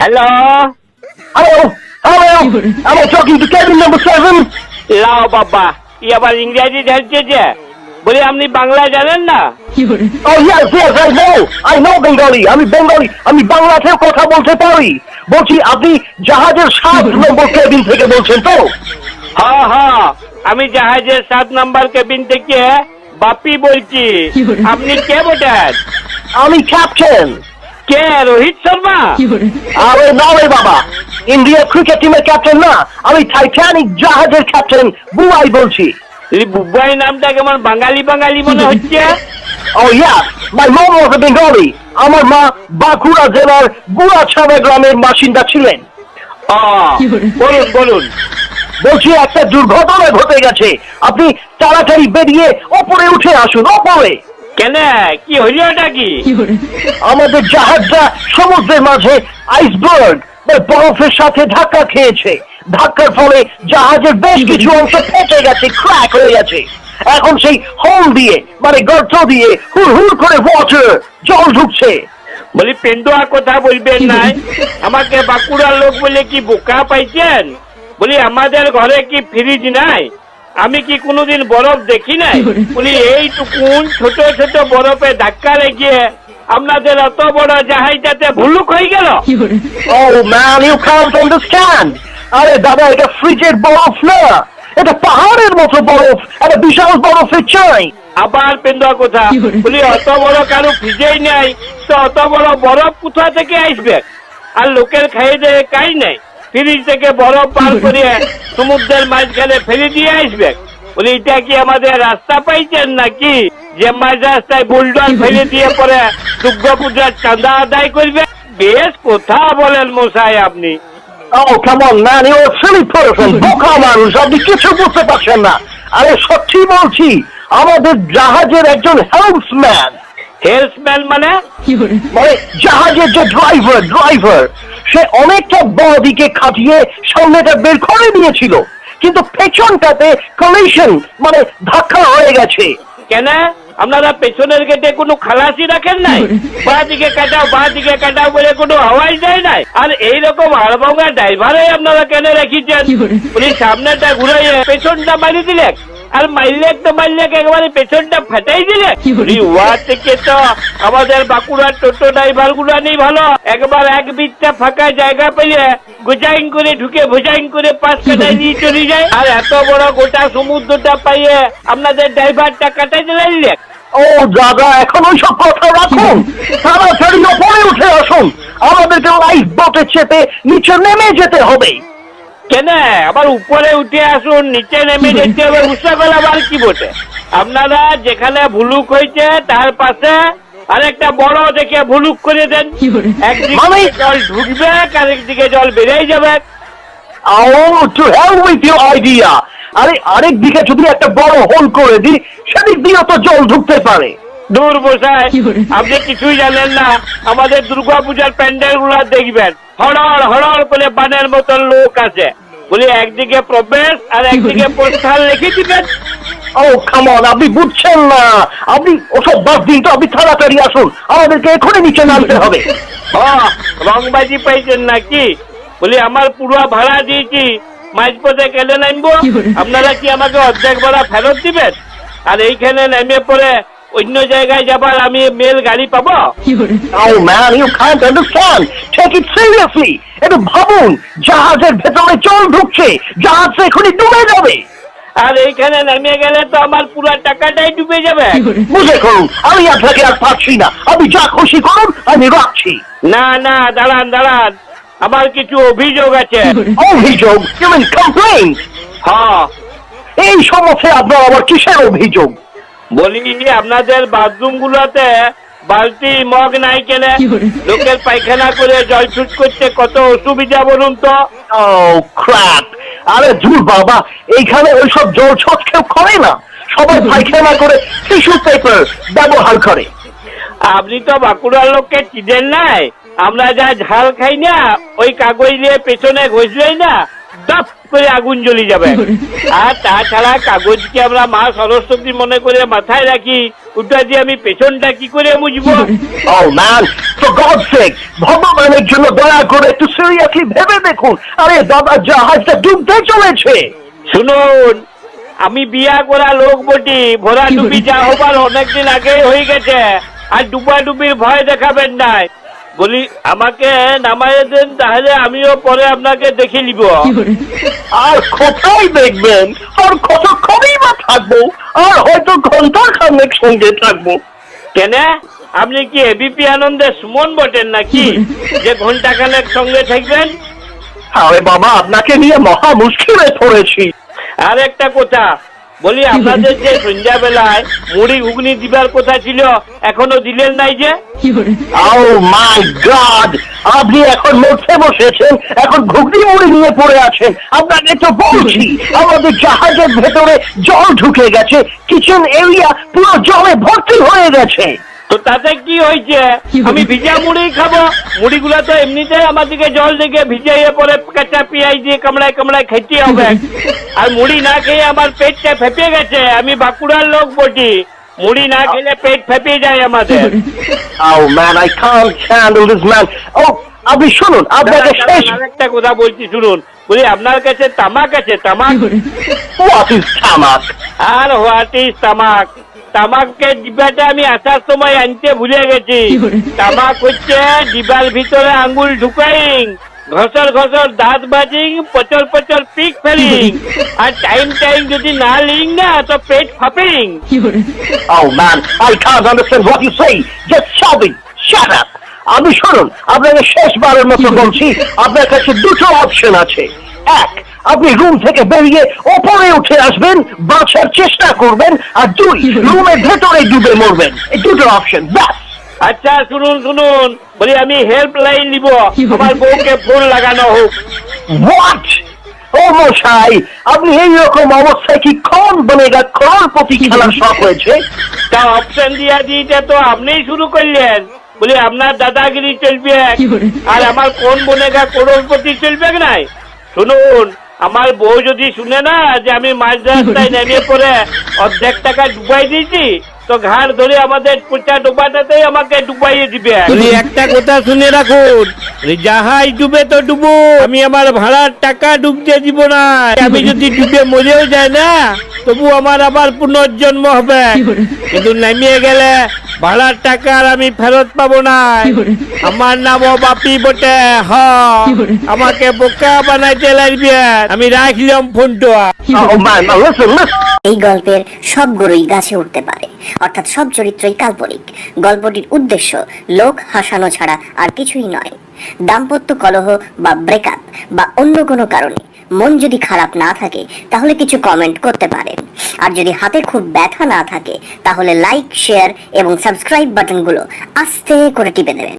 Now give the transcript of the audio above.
Hello Hello? Hello? Am I talking to cabin number seven? লাও বাবা। ই আবার ইংরেজি ঢালছে যে বলি আপনি বাংলা জানেন না? Oh yes, yes, I know. I know Bengali. আমি বেঙ্গলি আমি বাংলাতেও কথা বলতে পারি। বলছি আপনি জাহাজের সাত নম্বর কেবিন থেকে বলছেন তো? হ্যাঁ হ্যাঁ। আমি জাহাজের সাত নাম্বার কেবিন থেকে বাপি বলছি। আপনি কে বটেন? আমি ক্যাপ্টেন কে রোহিত শর্মা? আরে না রে বাবা। ইন্ডিয়া ক্রিকেট টিমের ক্যাপ্টেন না আমি টাইটানিক জাহাজের ক্যাপ্টেন বুয়াই বলছি। এই বুবাই নামটা কেমন বাঙালি বাঙালি মনে হচ্ছে? My mom was a Bengali. আমার মা বাঁকুড়া জেলার বুড়াছাড়া গ্রামের বাসিন্দা ছিলেন। ও, বলুন বলুন। বলছি একটা দুর্ঘটনা ঘটে গেছে। আপনি তাড়াতাড়ি বেরিয়ে ওপরে উঠে আসুন ওপরে। কেন? কি হইল ওটা কি? আমাদের জাহাজটা সমুদ্রের মাঝে আইসবার্গ বা বরফের সাথে ধাক্কা খেয়েছে। ধাক্কার ফলে জাহাজের বেশ কিছু অংশ ফেটে গেছে ক্র্যাক হয়ে গেছে। এখন সেই হোল দিয়ে মানে গর্ত দিয়ে হুড় হুড় করে ওয়াটার জল ঢুকছে। বলি পেন্ডুয়া কথা বলবেন নাই? আমাকে বাঁকুড়ার লোক বলে কি বোকা পাইছেন? বলি আমাদের ঘরে কি ফ্রিজ নাই? আমি কি কোনোদিন বরফ দেখি নাই? বলি এইটুকুন ছোট ছোট বরফে ধাক্কা লেগে আপনাদের অত বড় জাহাজটাতে ভুলুক হয়ে গেল। ও ম্যান ইউ কান্ট আন্ডারস্ট্যান্ড আরে দাদা এটা ফ্রিজের বরফ না। এটা পাহাড়ের মতো বরফ একটা বিশাল বরফের চাই। আবার পেন্ডুয়া কথা। বলি? অত বড় কারও ফ্রিজেই নাই তো অত বড় বরফ কোথা থেকে আসবে? আর লোকের খাইয়ে দেয় কাই নাই। ফ্রিজ থেকে বরফ পার করে সমুদ্রের মাঝখানে ফেলে দিয়ে আসবে। বলি এটা কি আমাদের রাস্তা পাইছেন নাকি? যে মাঝ রাস্তায় বুলডর ফেলে দিয়ে পরে দুর্গা পূজার চাঁদা আদায় করবে। বেশ কথা বলেন মশাই আপনি। Oh, come on, man, you're a silly person. বোকা মানুষ আপনি কিছু বুঝতে পারছেন না। আরে সত্যি বলছি আমাদের জাহাজের একজন হেল্পসম্যান হেলসম্যান মানে? মানে জাহাজের যে ড্রাইভার ড্রাইভার সে অনেকটা দিকে খাটিয়ে সামনেটা বের করে নিয়েছিল। কিন্তু পেছনটাতে কলিশন মানে ধাক্কা হয়ে গেছে। কেন? আপনারা পেছনের গেটে কোনো খালাসি রাখেন নাই? বা দিকে কাটাও বা দিকে কাটাও বলে কোনো আওয়াজ দেয় নাই? আর এইরকম হাড়ভঙ্গা ড্রাইভারে আপনারা কেন রেখেছেন? উনি সামনেটা ঘুরে পেছনটা মারি দিলেন। আর মারলে তো মারলে একেবারে পেছনটা ফাটাই দিলে। ওয়া থেকে তো আমাদের বাঁকুড়ার টোটো ড্রাইভারগুলো নেই ভালো। একবার এক বিটটা ফাঁকা জায়গা পেলে গোজাইন করে ঢুকে ভোজাইন করে পাঁচ কাটায় দিয়ে চলে যায়। আর এত বড় গোটা সমুদ্রটা পাইয়ে আপনাদের ড্রাইভারটা কাটাই দিলে ও দাদা এখন ওইসব কথা রাখুন। তাড়াতাড়ি ওপরে উঠে আসুন। আমাদেরকে লাইফ বোটে চেপে নিচে নেমে যেতে হবে। কেন? আবার উপরে উঠে আসুন নিচে নেমে যেতে হবে উৎসাগল আবার কি বটে? আপনারা যেখানে ভুলুক হয়েছে তার পাশে আরেকটা বড় দেখে ভুলুক করে দেন। একদিকে জল ঢুকবে আরেকদিকে জল বেড়েই যাবে। Oh, with your আরে আরেক দিকে যদি একটা বড় হোল করে দিই সেদিক দিয়েও তো জল ঢুকতে পারে। দূর বসায় আপনি কিছুই জানেন না। আমাদের দুর্গা পূজার প্যান্ডেলগুলা দেখবেন। হড়ড় হড়ড় বলে বানের মতন লোক আছে। বলি একদিকে প্রবেশ আর একদিকে প্রস্থান লিখে দিবেন। ও কামন আপনি বুঝছেন না। আপনি ওসব বাদ দিন তো আপনি তাড়াতাড়ি আসুন। আমাদেরকে এখনই নিচে নামতে হবে। হ্যাঁ, রংবাজি পাইছেন নাকি? বলি আমার পুরো ভাড়া দিয়েছি। মাঝপথে কেটে নামবো। আপনারা কি আমাকে অর্ধেক ভাড়া ফেরত দিবেন? আর এইখানে নেমে পরে অন্য জায়গায় যাবার আমি মেল গাড়ি পাবো? Oh man, you can't understand. Take it seriously. একটু ভাবুন জাহাজের ভেতরে জল ঢুকছে জাহাজ তো এখনই ডুবে যাবে। আর এইখানে নেমে গেলে তো আমার পুরো টাকাটাই ডুবে যাবে। বুঝে করুন আমি আপনাকে আর পাচ্ছি না। আমি যা খুশি করুন আমি রাখছি। না না দাঁড়ান দাঁড়ান। আমার কিছু অভিযোগ আছে। অভিযোগ? কমপ্লেন হ্যাঁ। এই সমস্যা আপনার আবার কিসের অভিযোগ? বলি আপনাদের বাথরুম গুলোতে বালতি মগ নাই কেনে লোকের পায়খানা করে জল ছুট করতে কত অসুবিধা বলুন তো? আরে ধুর বাবা এইখানে ওইসব জল ছট কেউ করে না। সবাই পায়খানা করে টিস্যু পেপার ব্যবহার করে। আপনি তো বাঁকুড়ার লোককে চিনেন নাই। আমরা যা ঝাল খাই না ওই কাগজ দিয়ে পেছনে ঘষলেই না। দপ! করে আগুন জ্বলে যাবে। আর তাছাড়া কাগজকে আমরা মা সরস্বতী মনে করে মাথায় রাখি ওটা দিয়ে আমি পেছনটা কি করে মুছবো? Oh ভগবানের জন্য দয়া করে একটু সিরিয়াসলি ভেবে দেখুন। আরে দাদা জাহাজটা ডুবতে চলেছে। শুনুন আমি বিয়া করা লোক বটি ভরা ডুবি যা হবার অনেকদিন আগে হয়ে গেছে আর ডুবা ডুবির ভয় দেখাবেন নাই। বলি আমাকে নামায় দেন তাহলে আমিও পরে আপনাকে দেখে নিব। আর কোথায় দেখবেন? আর কতক্ষণই বা থাকব? আর হয়তো ঘণ্টা খানেক সঙ্গে থাকব। কেন? আপনি কি এবিপি আনন্দের সুমন বটেন নাকি? যে ঘণ্টা খানেক সঙ্গে থাকবেন? আরে বাবা আপনাকে নিয়ে মহা মুশকিলে পড়েছি। আর একটা কথা বলি আপনাদের যে সন্ধ্যাবেলায় মুড়ি ঘুগনি দিবার কথা ছিল এখনও দিলেন নাই যে? ও মাই গড আপনি এখন মধ্যে বসেছেন এখন ঘুগনি মুড়ি নিয়ে পড়ে আছেন। আপনাকে তো বলছি আমাদের জাহাজের ভেতরে জল ঢুকে গেছে কিচেন এরিয়া পুরো জলে ভর্তি হয়ে গেছে। তো তাতে কি হয়েছে? আমি ভিজা মুড়ি খাব। মুড়িগুলো তো এমনিতে আমার দিকে জল দিকে ভিজাইয়ে পরে কাঁচা পেঁয়াজ দিয়ে কামড়ায় কামড়ায় খেতে হবে। আর মুড়ি না খেয়ে আমার পেটটা ফেপে গেছে। আমি বাঁকুড়ার লোক বটি। মুড়ি না খেলে পেট ফেপে যায় আমাদের। Oh man, I can't handle this man. Oh, আপনি শুনুন আপনাকে শেষ একটা কথা বলছি শুনুন। বলি আপনার কাছে তামাক আছে? তামাক? হোয়াট ইজ তামাক? আর হোয়াট ইজ তামাক? তামাকের ডিব্বাটা আমি আসার সময় আনতে ভুলে গেছি। তামাক হচ্ছে ডিবার ভিতরে আঙ্গুল ঢুকাইং ঘসর ঘসর দাঁত বাজিং পচর পচর পিক ফেলিং। আর টাইম টাইম যদি না লিং না তো পেট ফাপিং। Oh man, I can't understand what you say. Just shut it. Shut up. আমি শুনুন আপনাকে শেষবারের মতো বলছি আপনার কাছে দুটো অপশন আছে। এক আপনি রুম থেকে বেরিয়ে ওপরে উঠে আসবেন বাঁচার চেষ্টা করবেন আর দুই রুমের ভেতরে ডুবে মরবেন। এই দুটো অপশন ব্যাস। আচ্ছা শুনুন শুনুন। বলি আমি হেল্প লাইন নিব। আমার বউকে ফোন লাগানো হোক। হোয়াট ও মশাই আপনি এইরকম অবস্থায় কি কোন বনেগা করোড়পতি খেলার শখ হয়েছে? তা অপশন দিয়া দিতে তো আপনিই শুরু করলেন। বলি আপনার দাদাগিরি চলবে। আর আমার কোন বনেগা করোড়পতি চলবে নাই? শুনুন আমার বউ যদি শুনে না যে আমি মাঝ রাস্তায় নেমে পড়ে অর্ধেক টাকা ডুবাই দিয়েছি তো ঘাড় ধরে আমাদের পোচা ডোবাটাতেই আমাকে ডুবাইয়ে দিবে। বলি একটা কথা শুনে রাখুন যাহাই ডুবে তো ডুবো। আমি আমার ভাড়ার টাকা ডুবতে দিব না। আমি যদি ডুবে মরেও যায় না তবু আমার আবার পুনর্জন্ম হবে। কিন্তু নামিয়ে গেলে ভাড়ার টাকা আর আমি ফেরত পাবো না আমার নামও বাপি বটে হ। আমাকে বোকা বানাইতে লাগবে। আমি রাখলাম ফোনটা Oh. এই গল্পের সব গরুই গাছে উঠতে পারে। অর্থাৎ সব চরিত্রই কাল্পনিক। গল্পটির উদ্দেশ্য লোক হাসানো ছাড়া আর কিছুই নয়। দাম্পত্য কলহ বা ব্রেকআপ বা অন্য কোনো কারণে। মন যদি খারাপ না থাকে, তাহলে কিছু কমেন্ট করতে পারেন আর যদি হাতে খুব ব্যথা না থাকে, তাহলে লাইক শেয়ার এবং সাবস্ক্রাইব বাটনগুলো আস্তে করে টিপে দেবেন।